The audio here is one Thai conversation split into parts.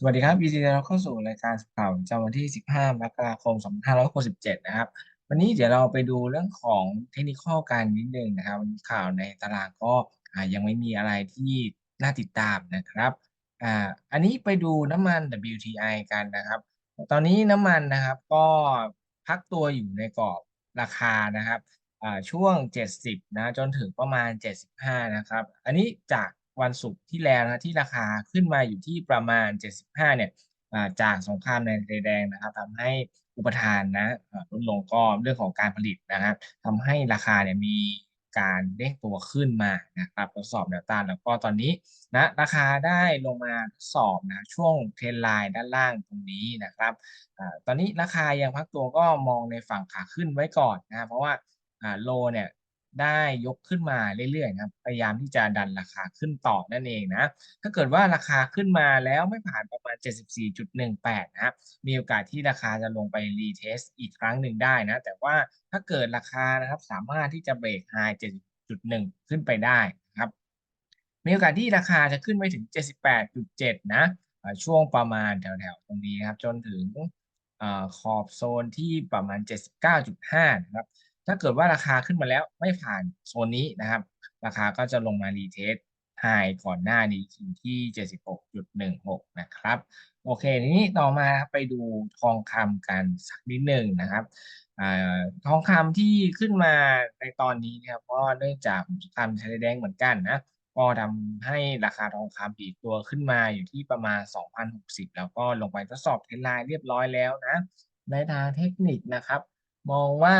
สวัสดีครับยินดีต้อนรับเข้าสู่รายการข่าวจำวันที่ 15 มกราคม 2567 นะครับ วันนี้เดี๋ยวเราไปดูเรื่องของเทคนิคกันนิดนึงนะครับข่าวในตารางก็ยังไม่มีอะไรที่น่าติดตามนะครับอ่าอันนี้ไปดูน้ำมัน WTI กันนะครับ ตอนนี้น้ำมันนะครับก็พักตัวอยู่ในกรอบราคานะครับอ่าช่วง 70 นะจนถึงประมาณ 75 นะครับ อันนี้จาก วันศุกร์ที่แล้วนะที่ราคาขึ้นมาอยู่ที่ประมาณ 75 เนี่ยจากสงครามในทะเลแดงนะครับทำให้อุปทานนะลดลงก็เรื่องของการผลิตนะครับทำให้ราคาเนี่ยมีการเด้งตัวขึ้นมานะครับทดสอบแนวต้านแล้วก็ตอนนี้นะราคาได้ลงมาทดสอบนะช่วงเทรนไลน์ด้านล่างตรงนี้นะครับอตอนนี้ราคายังพักตัวก็มองในฝั่งขาขึ้นไว้ก่อนนะเพราะว่าอ่าโลเนี่ย ได้ยกขึ้นมาเรื่อยๆครับพยายามที่จะดันราคาขึ้นต่อนั่นเองนะถ้าเกิดว่าราคาขึ้นมาแล้วไม่ผ่านประมาณ 74.18 นะครับมีโอกาสที่ราคาจะลงไปรีเทสอีกครั้งหนึ่งได้นะแต่ว่าถ้าเกิดราคานะครับสามารถที่จะเบรกไฮ7.1 ขึ้นไปได้นะครับมีโอกาสที่ราคาจะขึ้นไปถึง 78.7 นะช่วงประมาณแถวๆตรงนี้ครับจนถึงขอบโซนที่ประมาณ 79.5 นะครับ ถ้าเกิดว่าราคาขึ้นมาแล้วไม่ผ่านโซนนี้นะครับ ราคาก็จะลงมารีเทสไฮก่อนหน้านี้ที่ 76.16 นะครับ โอเค ทีนี้ต่อมาไปดูทองคำกันสักนิดหนึ่งนะครับอทองคำที่ขึ้นมาในตอนนี้นะครับก็เนื่องจากสงครามทะเลแดงเหมือนกันนะก็ทำให้ราคาทองคำปีตัวขึ้นมาอยู่ที่ประมาณ 2,060 แล้วก็ลงไปทดสอบเทรนไลน์เรียบร้อยแล้วนะ ในทางเทคนิคนะครับ มองว่า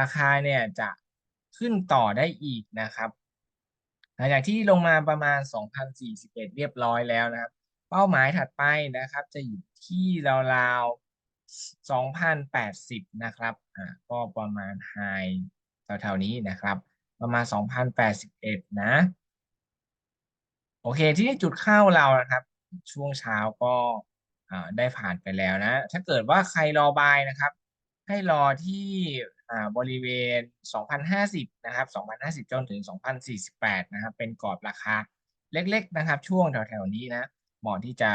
ราคาเนี่ยจะขึ้นต่อได้อีกนะครับ หลังจากที่ลงมาประมาณ 2,041 เรียบร้อยแล้วนะครับ เป้าหมายถัดไปนะครับ จะอยู่ที่ราวๆ 2,080 นะครับอ่าก็ประมาณไฮแถวๆนี้นะครับ ประมาณ 2,081 นะ โอเคที่จุดเข้าเรานะครับ ช่วงเช้าก็ได้ผ่านไปแล้วนะ ถ้าเกิดว่าใครรอบายนะครับ ให้รอที่ บริเวณ 2,050 นะครับ 2,050 จนถึง 2,048 นะครับ เป็นกรอบราคาเล็กๆ นะครับ ช่วงแถวๆ นี้นะ เหมาะที่จะ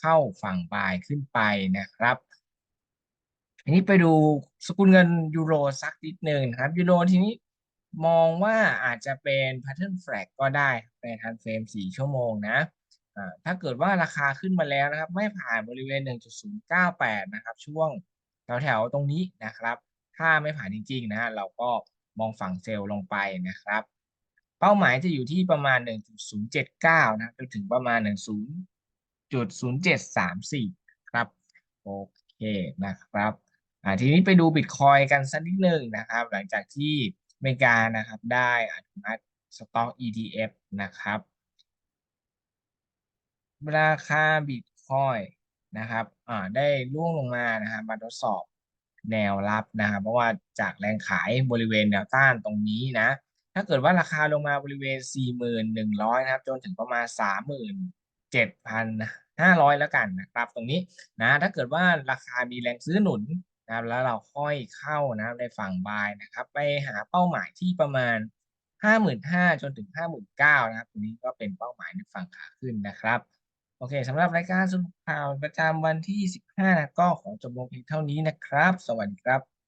เข้าฝั่งบายขึ้นไปนะครับ ทีนี้ไปดูสกุลเงินยูโรสักนิดหนึ่งครับ ยูโรทีนี้มองว่าอาจจะเป็น pattern flag ก็ได้ในทันเฟรม 4 ชั่วโมงนะถ้าเกิดว่าราคาขึ้นมาแล้วนะครับ ไม่ผ่านบริเวณ 1.098 นะครับ ช่วงแถวๆ ตรงนี้นะครับ ถ้าไม่ผ่านจริงๆนะเราก็มองฝั่งเซลล์ลงไปนะครับ เป้าหมายจะอยู่ที่ประมาณ 1.079 นะจนถึงประมาณ 10.0734 ครับ โอเคนะครับอ่าทีนี้ไปดูบิตคอยกันสักนิดหนึ่งนะครับ หลังจากที่อเมริกานะครับได้อนุมัติสต็อก ETF นะครับ ราคาบิตคอยนะครับอ่าได้ล่วงลงมานะครับมาทดสอบ แนวรับนะครับเพราะว่าจากแรงขายบริเวณแนวต้านตรงนี้นะ ถ้าเกิดว่าราคาลงมาบริเวณ 4,100 นะครับ จนถึงประมาณ 37,500 แล้วกันนะครับตรงนี้นะถ้าเกิดว่าราคามีแรงซื้อหนุนนะครับแล้วเราค่อยเข้านะในฝั่งบายนะครับ ไปหาเป้าหมายที่ประมาณ 55,000จนถึง 59,000นะครับตรงนี้ก็เป็นเป้าหมายในฝั่งขาขึ้นนะครับ โอเคสำหรับรายการสรุปข่าวประจำวันที่15นะก็ขอจบลงเพียงเท่านี้นะครับ สวัสดีครับ